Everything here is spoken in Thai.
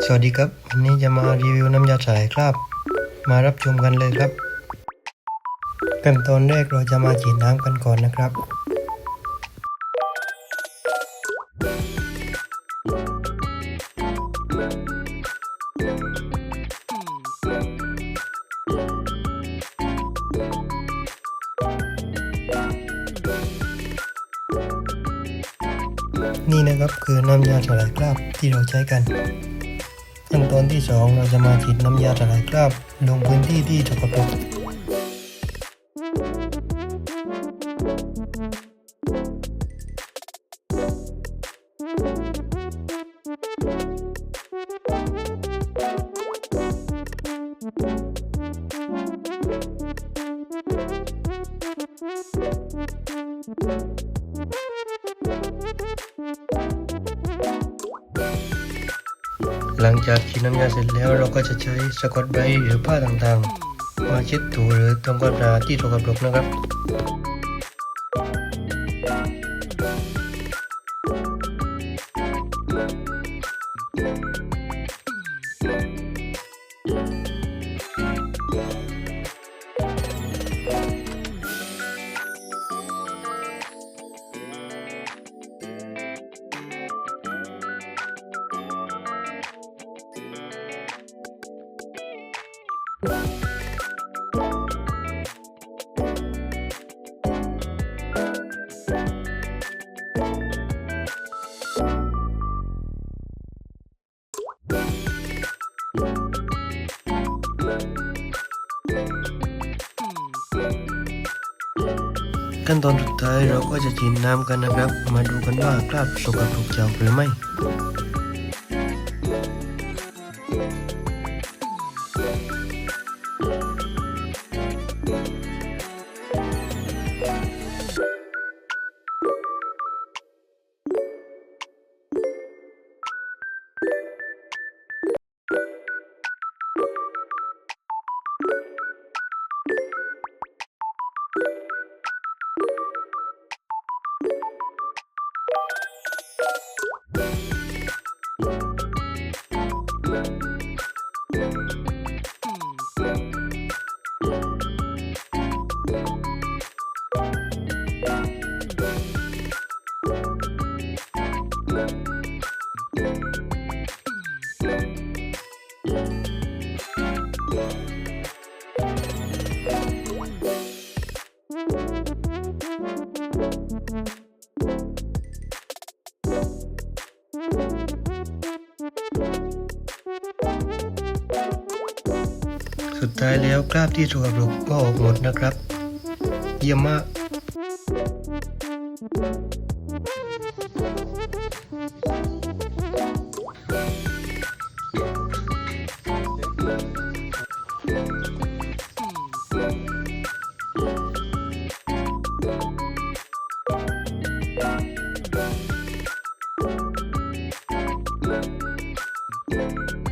สวัสดีครับ วันนี้จะมารีวิวน้ำยาฉายครับ มารับชมกันเลยครับขั้นตอนแรกเราจะมาฉีดน้ำกันก่อนนะครับ นี่นะครับคือน้ำยาสลายคราบที่เราใช้กัน ขั้นตอนที่ 2 เราจะมาฉีดน้ำยาสลายคราบลงพื้นที่ที่สกปรก หลังจากฉีดน้ำยาเสร็จแล้วเราก็จะใช้สกอตไบหรือผ้าต่างๆ มาเช็ดถูหรือทำความสะอาดที่สกปรกนะครับ ขั้นตอนสุดท้ายเราก็จะฉีดน้ำกันนะครับ มาดูกันว่าคราบสกปรกจะออกหรือไม่ Yeah. สุดท้ายแล้วกราฟที่ถูกปรกก็ออกหมดนะครับ เยี่ยมมากうん。